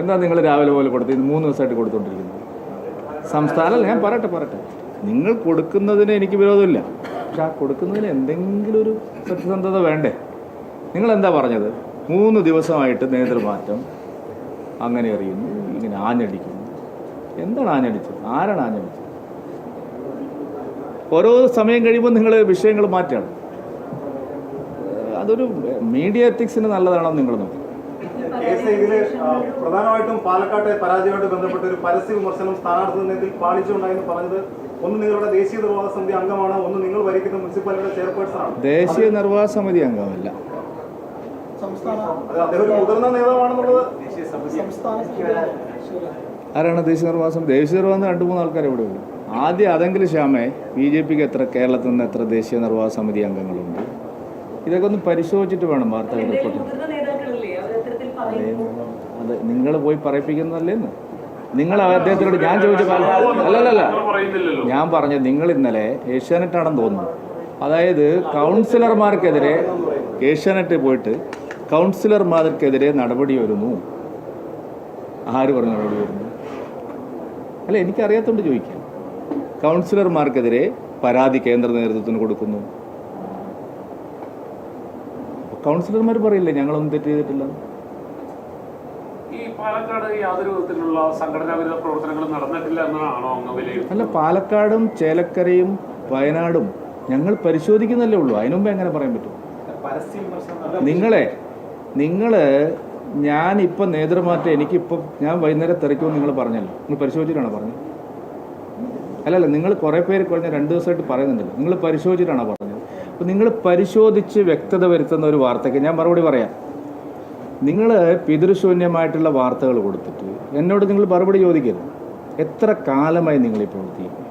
എന്താ നിങ്ങൾ രാവിലെ പോലെ കൊടുത്ത് ഇത് മൂന്ന് ദിവസമായിട്ട് കൊടുത്തുകൊണ്ടിരിക്കുന്നത് സംസ്ഥാനം ഞാൻ പറയട്ടെ പറയട്ടെ. നിങ്ങൾ കൊടുക്കുന്നതിന് എനിക്ക് വിരോധമില്ല. പക്ഷെ ആ കൊടുക്കുന്നതിന് എന്തെങ്കിലും ഒരു സത്യസന്ധത വേണ്ടേ? നിങ്ങൾ എന്താ പറഞ്ഞത്? മൂന്ന് ദിവസമായിട്ട് നേതൃമാറ്റം അങ്ങനെ അറിയുന്നു ഇങ്ങനെ ആഞ്ഞടിക്കുന്നു. എന്താണ് ആഞ്ഞടിച്ചത്? ആരാണ് ആഞ്ഞടിച്ചത്? ഓരോ സമയം കഴിയുമ്പോൾ നിങ്ങൾ വിഷയങ്ങൾ മാറ്റുകയാണ്. അതൊരു മീഡിയ എത്തിക്സിന് നല്ലതാണോ നിങ്ങൾ നോക്കുക കേസ് ഇതിൽ പ്രധാനമായിട്ടും പാലക്കാട്ടെ പരാജയമായിട്ട് ബന്ധപ്പെട്ട ഒരു പരസ്യ വിമർശനം സ്ഥാനാർത്ഥി നിർണയത്തിൽ പാളിച്ചുണ്ടായെന്ന് പറഞ്ഞത് ഒന്ന് നിങ്ങളുടെ ദേശീയ നിർവാഹ സമിതി അംഗമാണ് ഒന്ന് നിങ്ങൾ ഭരിക്കുന്ന മുനിസിപ്പാലിറ്റിയുടെ ചെയർപേഴ്സൺ ആണ് ദേശീയ നിർവാഹ സമിതി അംഗമല്ല. അത് അദ്ദേഹം ഒരു മുതിർന്ന നേതാവാണെന്നുള്ളത് ആരാണ് ദേശീയ നിർവാഹം ദേശീയ നിർവാഹം രണ്ട് മൂന്ന് ആൾക്കാർ ഇവിടെ ഉള്ളൂ. ആദ്യം അതെങ്കിലും ശ്യാമേ ബി ജെ പിക്ക് എത്ര കേരളത്തിൽ നിന്ന് എത്ര ദേശീയ നിർവാഹ സമിതി അംഗങ്ങളുണ്ട്? ഇതൊക്കെ ഒന്ന് പരിശോധിച്ചിട്ട് വേണം വാർത്തകൾ റിപ്പോർട്ട് ചെയ്യാൻ. മുതിർന്ന നേതാക്കളല്ലേ അവർ അത്തരത്തിൽ പറയുന്നു അത് നിങ്ങൾ പോയി പറയിപ്പിക്കുന്നതല്ലേന്ന്? നിങ്ങൾ അദ്ദേഹത്തിനോട് ഞാൻ ചോദിച്ച അല്ലല്ല അല്ലല്ലല്ല. ഞാൻ പറഞ്ഞത് നിങ്ങൾ ഇന്നലെ ഏഷ്യാനെറ്റാണെന്ന് തോന്നുന്നു. അതായത് കൗൺസിലർമാർക്കെതിരെ ഏഷ്യാനെറ്റ് പോയിട്ട് കൗൺസിലർമാർക്കെതിരെ നടപടി വരുന്നു. ആര് പറഞ്ഞ നടപടി വരുന്നു? അല്ല എനിക്കറിയാത്തോണ്ട് ചോദിക്കാം. കൗൺസിലർമാർക്കെതിരെ പരാതി കേന്ദ്ര നേതൃത്വത്തിന് കൊടുക്കുന്നു. കൗൺസിലർമാർ പറയില്ലേ ഞങ്ങളൊന്നും തെറ്റ് ചെയ്തിട്ടില്ല ഈ പാലക്കാട് യാതൊരു വിധത്തിലുള്ള സംഘടനാ വിരുദ്ധ പ്രവർത്തനങ്ങളും നടന്നിട്ടില്ല എന്നാണോ അങ്ങ് വിലയിരുത്തുന്നത്? അല്ല പാലക്കാടും ചേലക്കരയും വയനാടും ഞങ്ങൾ പരിശോധിക്കുന്നല്ലേ ഉള്ളൂ. അതിനു മുമ്പ് എങ്ങനെ പറയാൻ പറ്റും? നിങ്ങളെ നിങ്ങൾ ഞാൻ ഇപ്പം നേതൃമാറ്റം എനിക്കിപ്പം ഞാൻ വൈകുന്നേരം തിരക്കുമെന്ന് നിങ്ങൾ പറഞ്ഞല്ലോ. നിങ്ങൾ പരിശോധിച്ചിട്ടാണോ പറഞ്ഞത്? അല്ലല്ല നിങ്ങൾ കുറേ പേര് കുറഞ്ഞ രണ്ട് ദിവസമായിട്ട് പറയുന്നുണ്ടല്ലോ. നിങ്ങൾ പരിശോധിച്ചിട്ടാണോ പറഞ്ഞത്? അപ്പോൾ നിങ്ങൾ പരിശോധിച്ച് വ്യക്തത വരുത്തുന്ന ഒരു വാർത്തയ്ക്ക് ഞാൻ മറുപടി പറയാം. നിങ്ങൾ പിതൃശൂന്യമായിട്ടുള്ള വാർത്തകൾ കൊടുത്തിട്ട് എന്നോട് നിങ്ങൾ മറുപടി ചോദിക്കരുത്. എത്ര കാലമായി നിങ്ങൾ ഈ പ്രവർത്തിക്കും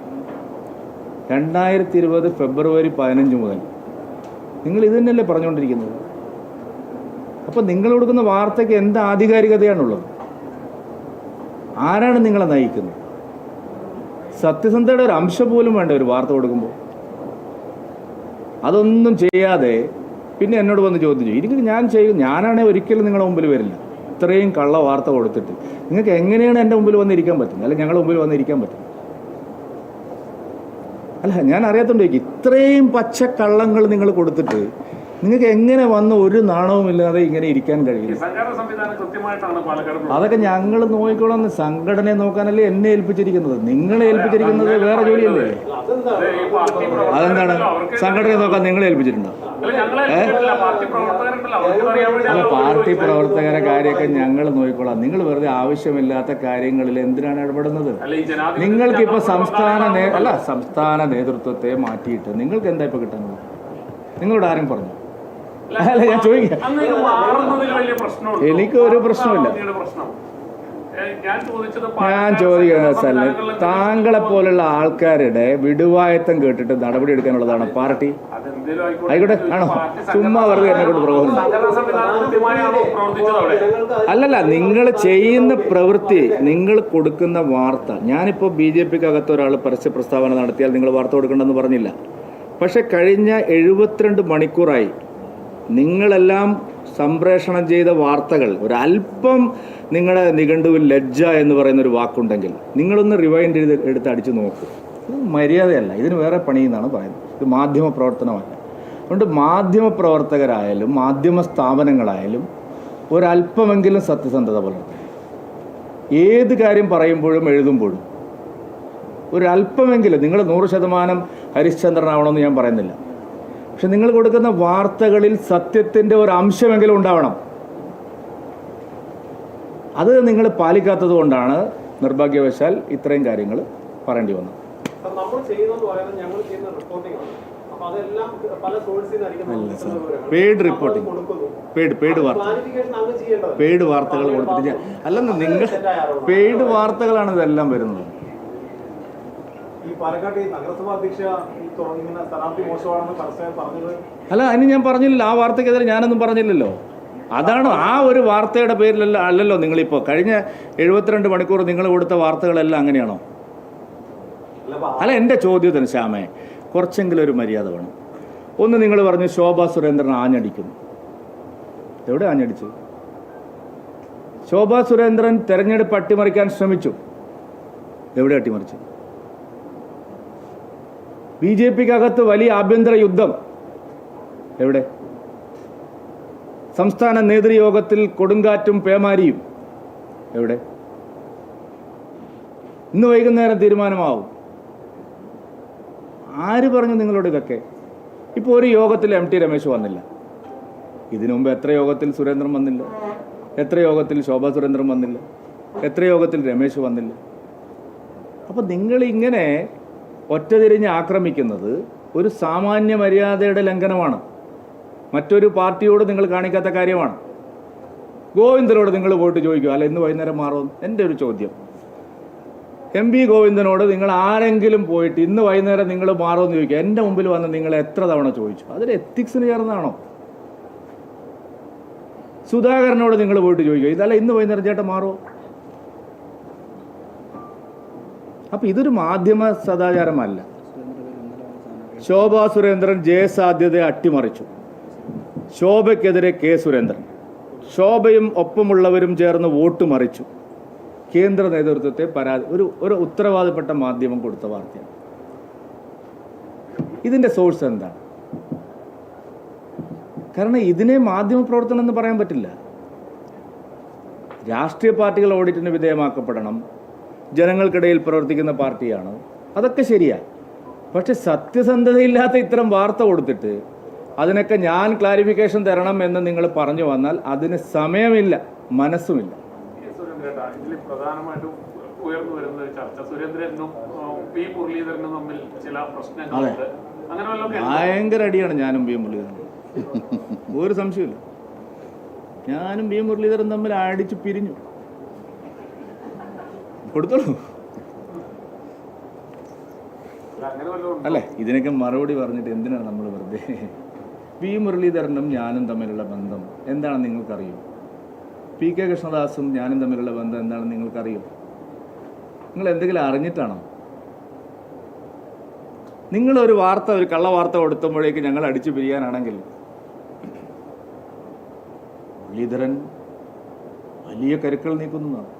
രണ്ടായിരത്തി ഇരുപത് ഫെബ്രുവരി പതിനഞ്ച് മുതൽ. നിങ്ങൾ ഇത് തന്നെയല്ലേ പറഞ്ഞുകൊണ്ടിരിക്കുന്നത്? അപ്പോൾ നിങ്ങൾ കൊടുക്കുന്ന വാർത്തയ്ക്ക് എന്ത് ആധികാരികതയാണുള്ളത്? ആരാണ് നിങ്ങളെ നയിക്കുന്നത്? സത്യസന്ധയുടെ ഒരു അംശം പോലും വേണ്ട ഒരു വാർത്ത കൊടുക്കുമ്പോൾ. അതൊന്നും ചെയ്യാതെ പിന്നെ എന്നോട് വന്ന് ചോദ്യം ചെയ്യും ഇതിങ്ങനെ ഞാൻ ചെയ്യും ഞാനാണെങ്കിൽ ഒരിക്കലും നിങ്ങളുടെ മുമ്പിൽ വരില്ല. ഇത്രയും കള്ള വാർത്ത കൊടുത്തിട്ട്. നിങ്ങൾക്ക് എങ്ങനെയാണ് എന്റെ മുമ്പിൽ വന്നിരിക്കാൻ പറ്റുന്നത്? അല്ലെങ്കിൽ ഞങ്ങളുടെ മുമ്പിൽ വന്നിരിക്കാൻ പറ്റുന്നത്? അല്ല ഞാൻ അറിയാത്തോണ്ട് ഇത്രയും പച്ച കള്ളങ്ങൾ നിങ്ങൾ കൊടുത്തിട്ട് നിങ്ങൾക്ക് എങ്ങനെ വന്ന് ഒരു നാണവും ഇല്ലാതെ ഇങ്ങനെ ഇരിക്കാൻ കഴിയില്ല? കഴിയും അതൊക്കെ ഞങ്ങൾ നോക്കിക്കോളാം. സംഘടനയെ നോക്കാനല്ലേ എന്നെ ഏൽപ്പിച്ചിരിക്കുന്നത്. നിങ്ങളെ ഏൽപ്പിച്ചിരിക്കുന്നത് വേറെ ജോലിയല്ലേ? അതെന്താണ്? സംഘടനയെ നോക്കാൻ നിങ്ങളെ ഏൽപ്പിച്ചിട്ടുണ്ടോ? അല്ല, പാർട്ടി പ്രവർത്തകരെ കാര്യമൊക്കെ ഞങ്ങൾ നോക്കിക്കോളാം. നിങ്ങൾ വെറുതെ ആവശ്യമില്ലാത്ത കാര്യങ്ങളിൽ എന്തിനാണ് ഇടപെടുന്നത്? നിങ്ങൾക്ക് ഇപ്പൊ സംസ്ഥാന അല്ല സംസ്ഥാന നേതൃത്വത്തെ മാറ്റിയിട്ട് നിങ്ങൾക്ക് എന്താ ഇപ്പൊ കിട്ടുന്നത്? നിങ്ങളോട് ആരും പറഞ്ഞു? അല്ല ഞാൻ ചോദിക്കാം? എനിക്ക് ഒരു പ്രശ്നവുമില്ല. അതാണ് അങ്ങയുടെ പ്രശ്നം. ഏ, ഞാൻ ചോദിക്കുന്നത് സ്ഥലം താങ്കളെ പോലുള്ള ആൾക്കാരുടെ വിടുവായത്തം കേട്ടിട്ട് നടപടി എടുക്കാനുള്ളതാണ് പാർട്ടി? ആയിക്കോട്ടെ. ആണോ ചുമ്മാ വെറുതെ എന്നെ കൊണ്ട് പ്രകോപനം അല്ലല്ല നിങ്ങൾ ചെയ്യുന്ന പ്രവൃത്തി നിങ്ങൾ കൊടുക്കുന്ന വാർത്ത. ഞാനിപ്പോൾ ബി ജെ പിക്ക് അകത്ത് ഒരാൾ പരസ്യ പ്രസ്താവന നടത്തിയാൽ നിങ്ങൾ വാർത്ത കൊടുക്കണമെന്ന് പറഞ്ഞില്ല. പക്ഷെ കഴിഞ്ഞ എഴുപത്തിരണ്ട് മണിക്കൂറായി നിങ്ങളെല്ലാം സംപ്രേഷണം ചെയ്ത വാർത്തകൾ ഒരല്പം നിങ്ങളുടെ നിഘണ്ടുവിൽ ലജ്ജ എന്ന് പറയുന്ന ഒരു വാക്കുണ്ടെങ്കിൽ നിങ്ങളൊന്ന് റിവൈൻഡ് ചെയ്ത് എടുത്ത് അടിച്ചു നോക്കൂ. മര്യാദയല്ല ഇതിന് വേറെ പണി എന്നാണ് പറയുന്നത്. ഇത് മാധ്യമ പ്രവർത്തനമല്ല അതുകൊണ്ട് മാധ്യമ പ്രവർത്തകരായാലും മാധ്യമ സ്ഥാപനങ്ങളായാലും ഒരല്പമെങ്കിലും സത്യസന്ധത പുലർത്തണം ഏത് കാര്യം പറയുമ്പോഴും എഴുതുമ്പോഴും ഒരല്പമെങ്കിലും നിങ്ങൾ നൂറ് ശതമാനം ഹരിശ്ചന്ദ്രനാവണമെന്ന് ഞാൻ പറയുന്നില്ല. പക്ഷെ നിങ്ങൾ കൊടുക്കുന്ന വാർത്തകളിൽ സത്യത്തിന്റെ ഒരു അംശമെങ്കിലും ഉണ്ടാവണം. അത് നിങ്ങൾ പാലിക്കാത്തത് കൊണ്ടാണ് നിർഭാഗ്യവശാൽ ഇത്രയും കാര്യങ്ങൾ പറയേണ്ടി വന്നത്. നമ്മൾ ചെയ്യുന്നത് പറയുന്നത് ഞങ്ങൾ ചെയ്യുന്ന റിപ്പോർട്ടിംഗ് ആണ്. അപ്പൊ അതെല്ലാം പല സോഴ്സിൽ നിന്നായിരിക്കും പെയ്ഡ് റിപ്പോർട്ടിംഗ് പെയ്ഡ് പെയ്ഡ് വാർത്ത. പെയ്ഡ് വാർത്തകൾ കൊടുത്തിട്ട് അല്ലെന്ന് നിങ്ങൾ പെയ്ഡ് വാർത്തകളാണ് ഇതെല്ലാം വരുന്നത്. അല്ല അതിന് ഞാൻ പറഞ്ഞില്ലല്ലോ. ആ വാർത്തക്കെതിരെ ഞാനൊന്നും പറഞ്ഞില്ലല്ലോ. അതാണ് ആ ഒരു വാർത്തയുടെ പേരിലല്ല അല്ലല്ലോ നിങ്ങളിപ്പോൾ കഴിഞ്ഞ എഴുപത്തിരണ്ട് മണിക്കൂർ നിങ്ങൾ കൊടുത്ത വാർത്തകളെല്ലാം അങ്ങനെയാണോ? അല്ല എന്റെ ചോദ്യത്തിന് ശ്യാമേ കുറച്ചെങ്കിലും ഒരു മര്യാദ വേണം. ഒന്ന് നിങ്ങൾ പറഞ്ഞു ശോഭ സുരേന്ദ്രൻ ആഞ്ഞടിക്കുന്നു എവിടെ ആഞ്ഞടിച്ചു? ശോഭാ സുരേന്ദ്രൻ തെരഞ്ഞെടുപ്പ് അട്ടിമറിക്കാൻ ശ്രമിച്ചു. എവിടെ അട്ടിമറിച്ചു? ബി ജെ പിക്കകത്ത് വലിയ ആഭ്യന്തര യുദ്ധം. എവിടെ? സംസ്ഥാന നേതൃയോഗത്തിൽ കൊടുങ്കാറ്റും പേമാരിയും. എവിടെ? ഇന്ന് വൈകുന്നേരം തീരുമാനമാവും. ആര് പറഞ്ഞു നിങ്ങളോട് ഇതൊക്കെ? ഇപ്പോൾ ഒരു യോഗത്തിൽ എം ടി രമേശ് വന്നില്ല. ഇതിനു മുമ്പ് എത്ര യോഗത്തിൽ സുരേന്ദ്രൻ വന്നില്ല? എത്ര യോഗത്തിൽ ശോഭ സുരേന്ദ്രൻ വന്നില്ല? എത്ര യോഗത്തിൽ രമേശ് വന്നില്ല? അപ്പം നിങ്ങൾ ഇങ്ങനെ ഒറ്റതിരിഞ്ഞ് ആക്രമിക്കുന്നത് ഒരു സാമാന്യ മര്യാദയുടെ ലംഘനമാണ്. മറ്റൊരു പാർട്ടിയോട് നിങ്ങൾ കാണിക്കാത്ത കാര്യമാണ്. ഗോവിന്ദനോട് നിങ്ങൾ പോയിട്ട് ചോദിക്കുക. അല്ല ഇന്ന് വൈകുന്നേരം മാറുമെന്ന്. എന്റെ ഒരു ചോദ്യം. എം വി ഗോവിന്ദനോട് നിങ്ങൾ ആരെങ്കിലും പോയിട്ട് ഇന്ന് വൈകുന്നേരം നിങ്ങൾ മാറുമെന്ന് ചോദിക്കുക. എന്റെ മുമ്പിൽ വന്ന് നിങ്ങൾ എത്ര തവണ ചോദിച്ചു? അതിൽ എത്തിക്സിന് ചേർന്നാണോ? സുധാകരനോട് നിങ്ങൾ പോയിട്ട് ചോദിക്കുക. ഇതല്ല ഇന്ന് വൈകുന്നേരം ചേട്ടൻ മാറുമോ അപ്പം ഇതൊരു മാധ്യമ സദാചാരമല്ല. ശോഭാ സുരേന്ദ്രൻ ജയസാധ്യതയെ അട്ടിമറിച്ചു. ശോഭയ്ക്കെതിരെ കെ സുരേന്ദ്രൻ. ശോഭയും ഒപ്പമുള്ളവരും ചേർന്ന് വോട്ട് മറിച്ചു. കേന്ദ്ര നേതൃത്വത്തെ പരാതി ഒരു ഒരു ഉത്തരവാദപ്പെട്ട മാധ്യമം കൊടുത്ത വാർത്തയാണ്. ഇതിന്റെ സോഴ്സ് എന്താണ്? കാരണം ഇതിനെ മാധ്യമ പ്രവർത്തനം എന്ന് പറയാൻ പറ്റില്ല. രാഷ്ട്രീയ പാർട്ടികൾ ഓഡിറ്റിന് വിധേയമാക്കപ്പെടണം. ജനങ്ങൾക്കിടയിൽ പ്രവർത്തിക്കുന്ന പാർട്ടിയാണ്. അതൊക്കെ ശരിയാ. പക്ഷെ സത്യസന്ധതയില്ലാത്ത ഇത്തരം വാർത്ത കൊടുത്തിട്ട് അതിനൊക്കെ ഞാൻ ക്ലാരിഫിക്കേഷൻ തരണം എന്ന് നിങ്ങൾ പറഞ്ഞു വന്നാൽ അതിന് സമയമില്ല മനസ്സുമില്ല. സുരേന്ദ്രേട്ടാ ഇതിൽ പ്രധാനമായിട്ടും ഉയർന്നു വരുന്ന ഒരു ചർച്ച. സുരേന്ദ്രനും പി മുരളീധരനും തമ്മിൽ ചില പ്രശ്നങ്ങളുണ്ട്. അങ്ങനെ ഭയങ്കര അടിയാണ് ഞാനും പി മുരളീധരനും. ഒരു സംശയമില്ല ഞാനും ബി മുരളീധരൻ തമ്മിൽ അടിച്ചു പിരിഞ്ഞു. കൊടുത്തോളൂ. അല്ലേ ഇതിനൊക്കെ മറുപടി പറഞ്ഞിട്ട് എന്തിനാണ് നമ്മൾ വെറുതെ? പി മുരളീധരനും ഞാനും തമ്മിലുള്ള ബന്ധം. എന്താണെന്ന് നിങ്ങൾക്കറിയോ? പി കെ കൃഷ്ണദാസും ഞാനും തമ്മിലുള്ള ബന്ധം എന്താണെന്ന് നിങ്ങൾക്കറിയോ? നിങ്ങൾ എന്തെങ്കിലും അറിഞ്ഞിട്ടാണോ? നിങ്ങളൊരു വാർത്ത ഒരു കള്ള വാർത്ത കൊടുത്തുമ്പോഴേക്ക് ഞങ്ങൾ അടിച്ചു പിരിയാനാണെങ്കിൽ മുരളീധരൻ വലിയ കരുക്കൾ നീക്കുന്നതാണ്.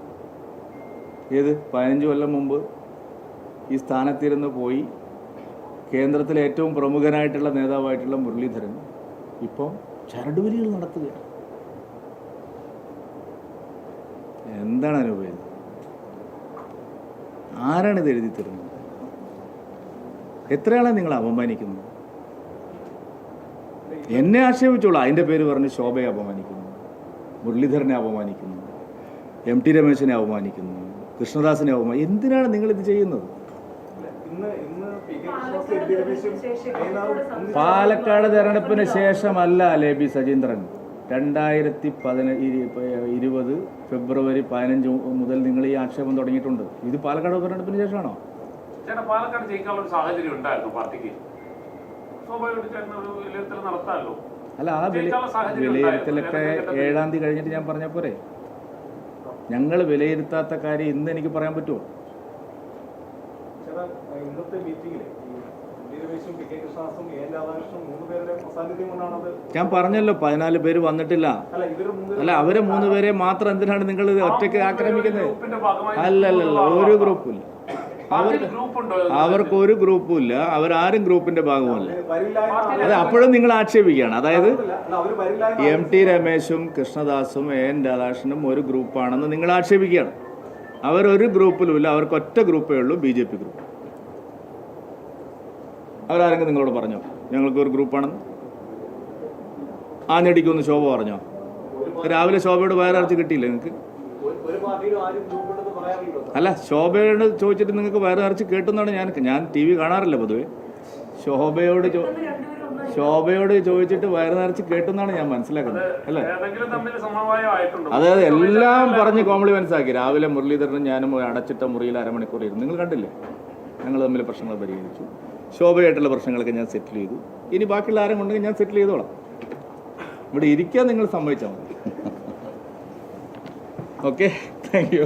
ഏത്? പതിനഞ്ച് കൊല്ലം മുമ്പ് ഈ സ്ഥാനത്തിരുന്ന് പോയി കേന്ദ്രത്തിലെ ഏറ്റവും പ്രമുഖനായിട്ടുള്ള നേതാവായിട്ടുള്ള മുരളീധരൻ ഇപ്പോൾ ചരടുവലികൾ നടത്തുകയാണ്. എന്താണ് അനുഭവം? ഇത് എഴുതി തരുന്നത്? എത്രയാളെ നിങ്ങൾ അപമാനിക്കുന്നു എന്നെ ആക്ഷേപിച്ചോളൂ. അതിന്റെ പേര് പറഞ്ഞ് ശോഭയെ അപമാനിക്കുന്നു. മുരളീധരനെ അപമാനിക്കുന്നു. M T രമേശിനെ അപമാനിക്കുന്നു. കൃഷ്ണദാസിനെ അപമാനിക്കുന്നു എന്തിനാണ് നിങ്ങൾ ഇത് ചെയ്യുന്നത്? പാലക്കാട് തെരഞ്ഞെടുപ്പിന് ശേഷമല്ല ലേബി സജീന്ദ്രൻ? രണ്ടായിരത്തി പതിന ഇരു- ഇരുപത് ഫെബ്രുവരി പതിനഞ്ച് മുതൽ നിങ്ങൾ ഈ ആക്ഷേപം തുടങ്ങിയിട്ടുണ്ട്. ഇത് പാലക്കാട് ഉപതെരഞ്ഞെടുപ്പിന് ശേഷമാണോ? ചേട്ടാ പാലക്കാട് ജയിക്കാനുള്ള ഒരു സാഹചര്യം ഉണ്ടായിരുന്നു പാർട്ടിക്ക്. സ്വാഭാവികമായിട്ട് നടത്താമല്ലോ. അല്ല ആ വിലയിരുത്തലൊക്കെ ഏഴാം തീയതി കഴിഞ്ഞിട്ട് ഞാൻ പറഞ്ഞ പോരെ ഞങ്ങൾ വിലയിരുത്താത്ത കാര്യം ഇന്ന് എനിക്ക് പറയാൻ പറ്റുമോ? ചേട്ടാ ഇന്നത്തെ മീറ്റിംഗിലെ ഈ എം ടി രമേശും പി കെ കൃഷ്ണദാസും എ എൻ മൂന്ന് പേരുടെ സാന്നിധ്യം കൊണ്ടാണത് ഞാൻ പറഞ്ഞല്ലോ പതിനാല് പേര് വന്നിട്ടില്ല. അല്ല അവരെ മൂന്ന് പേരെ മാത്രം എന്തിനാണ് നിങ്ങൾ ഒറ്റയ്ക്ക് ആക്രമിക്കുന്നത്? അല്ല അല്ല അല്ലല്ലല്ല ഒരു ഗ്രൂപ്പില്ല ഉണ്ടോ അവർക്ക് ഒരു ഗ്രൂപ്പും ഇല്ല. അവരാരും ഗ്രൂപ്പിന്റെ ഭാഗമല്ല. അതെ അത് അപ്പോഴും നിങ്ങൾ ആക്ഷേപിക്കുകയാണ്. അതായത് എം ടി രമേശും കൃഷ്ണദാസും എ എൻ രാധാകൃഷ്ണനും ഒരു ഗ്രൂപ്പാണെന്ന് നിങ്ങൾ ആക്ഷേപിക്കുകയാണ്. അവരൊരു ഗ്രൂപ്പിലുമില്ല അവർക്ക് ഒറ്റ ഗ്രൂപ്പേ ഉള്ളൂ ബി ജെ പി ഗ്രൂപ്പ്. അവരാരെങ്കിലും നിങ്ങളോട് പറഞ്ഞോ? ഞങ്ങൾക്ക് ഒരു ആനടിക്ക് ഒന്ന് ശോഭ പറഞ്ഞോ? രാവിലെ ശോഭയോട് വയറിറച്ച് കിട്ടിയില്ല നിങ്ങൾക്ക് അല്ല ശോഭയോട് ചോദിച്ചിട്ട് നിങ്ങൾക്ക് വയറ് നിറച്ച് കേട്ടെന്നാണ് ഞാൻ ഞാൻ ടി വി കാണാറില്ല പൊതുവേ. ശോഭയോട് ചോ ശോഭയോട് ചോദിച്ചിട്ട് വയറ് നിറച്ച് കേട്ടെന്നാണ് ഞാൻ മനസ്സിലാക്കുന്നത്. അല്ലേ? അതെ അതെ എല്ലാം പറഞ്ഞ് കോംപ്ലിമെന്റ്സ് ആക്കി രാവിലെ മുരളീധരനും ഞാനും അടച്ചിട്ട മുറിയിൽ അരമണിക്കൂർ ഇരുന്നു. നിങ്ങൾ കണ്ടില്ലേ? ഞങ്ങൾ തമ്മിൽ പ്രശ്നങ്ങൾ പരിഹരിച്ചു. ശോഭയായിട്ടുള്ള പ്രശ്നങ്ങളൊക്കെ ഞാൻ സെറ്റിൽ ചെയ്തു. ഇനി ബാക്കിയുള്ള ആരും കൊണ്ടെങ്കിൽ ഞാൻ സെറ്റിൽ ചെയ്തോളാം. ഇവിടെ ഇരിക്കാൻ നിങ്ങൾ സമ്മതിച്ചാൽ മതി. Okay thank you